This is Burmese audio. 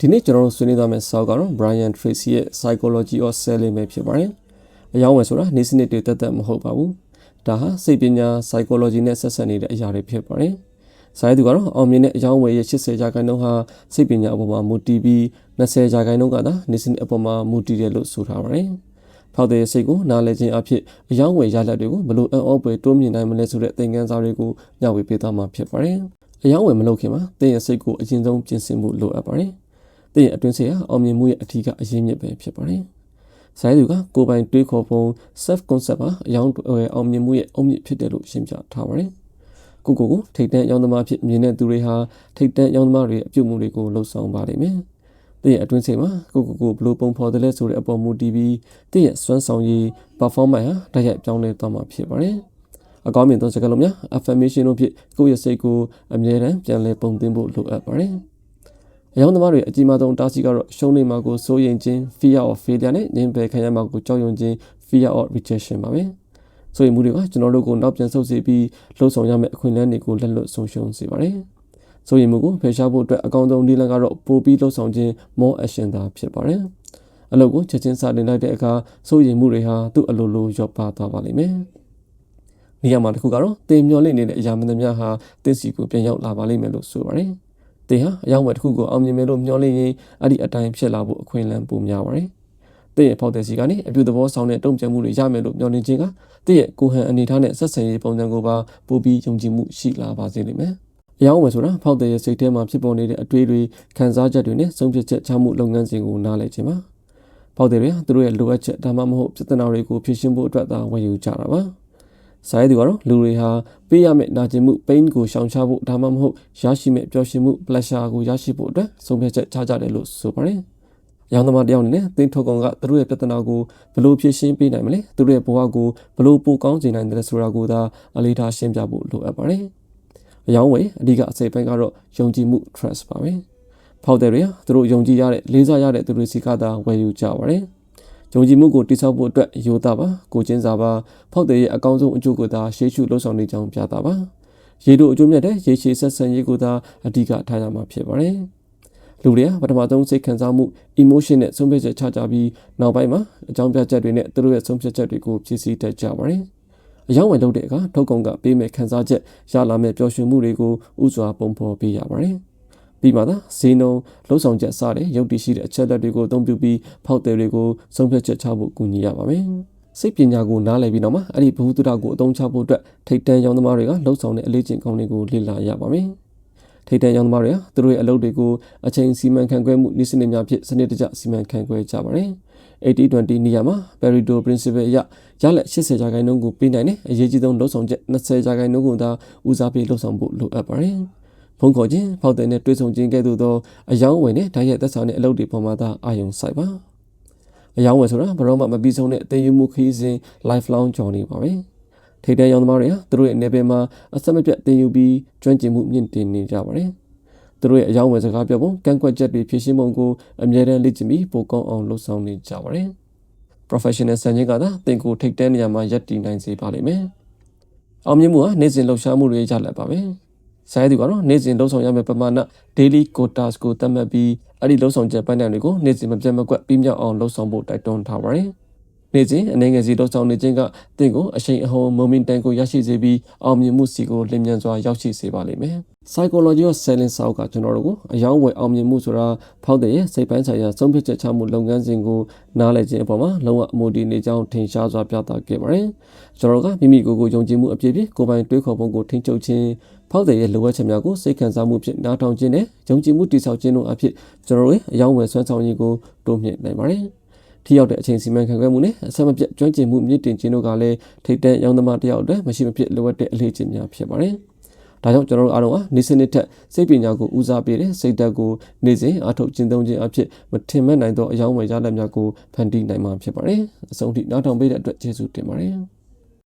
ဒီနေ့ကျွန်တော်တို့ဆွေးနွေးသွားမယ့်စာအုပ်ကတော့ Brian Tracy ရဲ့ Psychology of Selling ပဲဖြစ်ပါတယ်။အယောင်းဝယ်ဆိုတာနေစနစ်တွေတက်တက်မဟုတ်ပါဘူး။ဒါဟာစိတ်ပညာ psychology နဲ့ဆက်ဆက်နေတဲ့အရာတွေဖြစ်ပါတယ်။စာရေးသူကတော့အောင်မြင်တဲ့အယောင်းဝယ်ရဲ့80ရာခိုင်နှုန်းဟာစိတ်ပညာအပေါ်မှာမူတည်ပြီး20ရာခိုင်နှုန်းကသာနေစနစ်အပေါ်မှာမူတည်တယ်လို့ဆိုထားပါတယ်။ဖောက်တဲ့စိတ်ကိုနားလည်ခြင်းအဖြစ်အယောင်းဝယ်ရလဒ်တွေကိုဘလို့အံ့ဩဖွယ်တိုးမြင့်နိုင်မလဲဆိုတဲ့သင်ခန်းစာတွေကိုညှဝေပေးသွားမှာဖြစ်ပါတယ်။အယောင်းဝယ်မလုပ်ခင်မှာသင်ရဲ့စိတ်ကိုအရင်ဆုံးပြင်ဆင်မှုလိုအပ်ပါတယ်။ တင့်ရဲ့အတွင်းစိတ်ဟာအောင်မြင်မှုရဲ့အထီးကအရင်းမြစ်ပဲဖြစ်ပါတယ်။ဇိုင်းသူကကိုယ်ပိုင်တွေးခေါ်ပုံ self concept ဟာအယောင်အောင်မြင်မှုရဲ့အုံမြစ်ဖြစ်တယ်လို့ရှင်းပြထားပါတယ်။ကိုကိုကိုထိတ်တန့်ရောင်းသမားဖြစ်မြင်တဲ့သူတွေဟာထိတ်တန့်ရောင်းသမားတွေအပြုတ်မှုတွေကိုလှုပ်ဆောင်ပါလိမ့်မယ်။တင့်ရဲ့အတွင်းစိတ်မှာကိုကိုကိုဘလို့ပုံဖော်တယ်လဲဆိုတဲ့အပေါ်မူတည်ပြီးတင့်ရဲ့စွမ်းဆောင်ရည် performance ဟာတိုက်ရိုက်ပြောင်းလဲသွားမှာဖြစ်ပါတယ်။အကောင်းမြင်သောစကားလုံးများ affirmation တို့ဖြင့်ကိုယ့်ရဲ့စိတ်ကိုအမြဲတမ်းပြန်လည်ပုံသင်ဖို့လိုအပ်ပါတယ်။ အယောင်သမားတွေအကြီးမားဆုံးတားဆီးကတော့ရှုံးနေမှာကိုစိုးရင်ခြင်း fear of failure နဲ့ညင်ပယ်ခံရမှာကိုကြောက်ရွံ့ခြင်း fear of rejection ပါပဲဆိုရင်မှုတွေကကျွန်တော်တို့ကိုနောက်ပြန်ဆုတ်စေပြီးလှုပ်ဆောင်ရမယ့်အခွင့်အလမ်းတွေကိုလက်လွတ်ဆုံးရှုံးစေပါတယ်ဆိုရင်မှုကိုဖယ်ရှားဖို့အတွက်အကောင်းဆုံးနည်းလမ်းကတော့ပိုပြီးလှုပ်ဆောင်ခြင်း more action သာဖြစ်ပါတယ်အလုပ်ကိုချက်ချင်းစတင်လိုက်တဲ့အခါစိုးရင်မှုတွေဟာသူ့အလိုလိုရော့ပါသွားပါလိမ့်မယ်နေရာမှာတစ်ခုကတော့တင်မျောလိမ့်နေတဲ့အရာမင်းများဟာတင်းစီကိုပြန်ရောက်လာပါလိမ့်မယ်လို့ဆိုပါတယ် သင်ဟာအယောင်ဝယ်တစ်ခုကိုအောင်မြင်မယ်လို့မျှော်လင့်ရင်အဲ့ဒီအတိုင်းဖြစ်လာဖို့အခွင့်အလမ်းပိုများပါတယ်။သင်ရဲ့ဖောက်တဲ့စီကနေအပြုသဘောဆောင်တဲ့တုံ့ပြန်မှုတွေရမယ်လို့မျှော်လင့်ခြင်းကသင်ရဲ့ကိုဟန်အနေထားနဲ့ဆက်ဆံရေးပုံစံကိုပါပိုပြီးယုံကြည်မှုရှိလာပါစေလိမ့်မယ်။အယောင်ဝယ်ဆိုတာဖောက်တဲ့စိတ်ထဲမှာဖြစ်ပေါ်နေတဲ့အတွေ့အတွေခံစားချက်တွေနဲ့ဆုံးဖြတ်ချက်ချမှုလုပ်ငန်းစဉ်ကိုနားလည်ခြင်းပါ။ဖောက်တဲ့တွေဟာသူတို့ရဲ့လိုအပ်ချက်ဒါမှမဟုတ်ပြဿနာတွေကိုဖြေရှင်းဖို့အတွက်သာဝယ်ယူကြတာပါ။ စာရေးသူကတော့လူတွေဟာပေးရမယ့်နာကျင်မှု pain ကိုရှောင်ရှားဖို့ဒါမှမဟုတ်ရရှိမယ့်ပျော်ရွှင်မှု pleasure ကိုရရှိဖို့အတွက်ဆုံးဖြတ်ချက်ချကြတယ်လို့ဆိုပါတယ်။ရောင်းသမားတယောက်အနေနဲ့သင်ထုတ်ကောင်ကသူတို့ရဲ့ပြဿနာကိုဘယ်လိုဖြေရှင်းပေးနိုင်မလဲသူတို့ရဲ့ဘဝကိုဘယ်လိုပိုကောင်းစေနိုင်တယ်ဆိုတာကိုသာအလေးထားရှင်းပြဖို့လိုအပ်ပါတယ်။အယောင်းဝယ်အဓိကအစိပ်ပိုင်းကတော့ယုံကြည်မှု trust ပါပဲ။ဖောက်တယ်တွေကသူတို့ယုံကြည်ရတဲ့လေးစားရတဲ့သူတွေစီကသာဝယ်ယူကြပါတယ်။ ယုံကြည်မှုကိုတိစောက်ဖို့အတွက်ရိုးသားပါကိုချင်းစာပါဖောက်တဲ့ရဲ့အကောင်းဆုံးအကျိုးကိုသာရှေးရှုလှုပ်ဆောင်နေကြောင်းပြတာပါရေတို့အကျိုးမြတ်တဲ့ရေရှည်ဆက်ဆံရေးကိုသာအဓိကထားရမှာဖြစ်ပါတယ်လူတွေကပထမဆုံးစိတ်ခံစားမှု emotion နဲ့ဆုံးဖြတ်ချက်ချကြပြီးနောက်ပိုင်းမှာအကြောင်းပြချက်တွေနဲ့သူတို့ရဲ့ဆုံးဖြတ်ချက်တွေကိုဖြည့်ဆည်းတတ်ကြပါတယ်အယောင်းဝင်လုပ်တဲ့အခါထုတ်ကုန်ကပေးမဲ့ခံစားချက်ရလာမဲ့ပျော်ရွှင်မှုတွေကိုဥစွာပုံဖော်ပေးရပါတယ် ပြီးမှသာဈေးနှုန်းလှုပ်ဆောင်ချက်စတဲ့ရုပ်တည်ရှိတဲ့အချက်လက်တွေကိုအသုံးပြုပြီးဖောက်တယ်တွေကိုဆုံးဖြတ်ချက်ချဖို့ကူညီရပါမယ်စိတ်ပညာကိုနားလည်ပြီးတော့မှအဲ့ဒီဘ ഹു တုဒကိုအသုံးချဖို့အတွက်ထိတ်တန့်ရောင်းသမားတွေကလှုပ်ဆောင်တဲ့အလေးကျင့်ကောင်းတွေကိုလေ့လာရပါမယ်ထိတ်တန့်ရောင်းသမားတွေကသူတို့ရဲ့အလုပ်တွေကိုအချိန်စီမံခန့်ခွဲမှုနည်းစနစ်များဖြင့်စနစ်တကျစီမံခန့်ခွဲကြပါတယ်80-20နေရာမှာ Pareto principle အရရလက်80ရာခိုင်နှုန်းကိုပေးနိုင်တဲ့အရေးကြီးဆုံးလှုပ်ဆောင်ချက်20ရာခိုင်နှုန်းကိုသာဦးစားပေးလှုပ်ဆောင်ဖို့လိုအပ်ပါတယ်။ ဖုန်းခေါ်ခြင်းဖောက်တဲ့နဲ့တွေ့ဆုံခြင်းကဲ့သို့သောအယောင်းဝင်နဲ့ဓာတ်ရိုက်သက်ဆောင်တဲ့အလုပ်တွေပေါ်မှာသာအာရုံစိုက်ပါအယောင်းဝင်ဆိုတာဘရောမှမပြီးဆုံးတဲ့အသေးယူမှုခရီးစဉ် lifelong journey ပါပဲထိတ်တန့်ရောင်းသမားတွေဟာသူတို့ရဲ့အနေပင်မှာအဆက်မပြတ်တင်ယူပြီးကျွမ်းကျင်မှုမြင့်တင်နေကြပါတယ်သူတို့ရဲ့အယောင်းဝင်စကားပြောပုံကန့်ကွက်ချက်တွေဖြည့်ရှင်းပုံကိုအမြဲတမ်းလေ့ကျင့်ပြီးပိုကောင်းအောင်လှုပ်ဆောင်နေကြပါတယ် professional စံချိန်ကသာတင်ကိုထိတ်တန့်နေရာမှာရပ်တည်နိုင်စေပါလိမ့်မယ်အောင်မြင်မှုဟာနေ့စဉ်လှုပ်ရှားမှုတွေရလဒ်ပါပဲ ဆိုင်သူကတော့နေ့စဉ်လှုပ်ဆောင်ရမယ့်ပမာဏ daily quotas ကိုသတ်မှတ်ပြီးအဲ့ဒီလှုပ်ဆောင်ချက်ပိုင်းတွေကိုနေ့စဉ်မပြတ်မကွက်ပြီးမြောက်အောင်လှုပ်ဆောင်ဖို့တိုက်တွန်းထားပါတယ်။ နေ့စဉ်အနေငယ်စီလှုပ်ဆောင်နေခြင်းကတင့်ကိုအရှိန်အဟုန် momentum ကိုရရှိစေပြီးအောင်မြင်မှုစီကိုလျင်မြန်စွာရောက်ရှိစေပါလိမ့်မယ်။ psychology of selling ဆောက်ကကျွန်တော်တို့ကိုအယောင်းဝယ်အောင်မြင်မှုဆိုတာဖောက်တဲ့ရဲ့စိတ်ပိုင်းဆိုင်ရာဆုံးဖြတ်ချက်ချမှုလုပ်ငန်းစဉ်ကိုနားလည်ခြင်းအပေါ်မှာလုံးဝအမှုတည်နေကြောင်းထင်ရှားစွာပြသခဲ့ပါတယ်။ကျွန်တော်တို့ကမိမိကိုယ်ကိုယုံကြည်မှုအပြည့်ပြည့်ကိုယ်ပိုင်တွေးခေါ်ပုံကိုထိန်းချုပ်ခြင်းဖောက်တဲ့ရဲ့လိုအပ်ချက်များကိုစိတ်ခံစားမှုဖြင့်နားထောင်ခြင်းနဲ့ယုံကြည်မှုတည်ဆောက်ခြင်းတို့အဖြစ်ကျွန်တော်တို့ရဲ့အယောင်းဝယ်ဆွမ်းဆောင်ရည်ကိုတိုးမြှင့်နိုင်ပါတယ်။ ထိရောက်တဲ့အချိန်စီမံခန့်ခွဲမှုနဲ့အဆက်မပြတ်ကျွမ်းကျင်မှုမြင့်တင်ခြင်းတို့ကလည်းထိပ်တန်းရောင်းသမားတယောက်အတွက်မရှိမဖြစ်လိုအပ်တဲ့အလေးချိန်များဖြစ်ပါတယ်။ဒါကြောင့်ကျွန်တော်တို့အားလုံးဟာနေစနစ်ထက်စိတ်ပညာကိုဦးစားပေးတဲ့စိတ်ဓာတ်ကိုနေစဉ်အထောက်ကျင့်သုံးခြင်းအဖြစ်မထင်မဲ့နိုင်သောအယောင်းဝယ်ရလဒ်များကိုဖန်တီးနိုင်မှာဖြစ်ပါတယ်။အဆုံးထိနားထောင်ပေးတဲ့အတွက်ကျေးဇူးတင်ပါတယ်။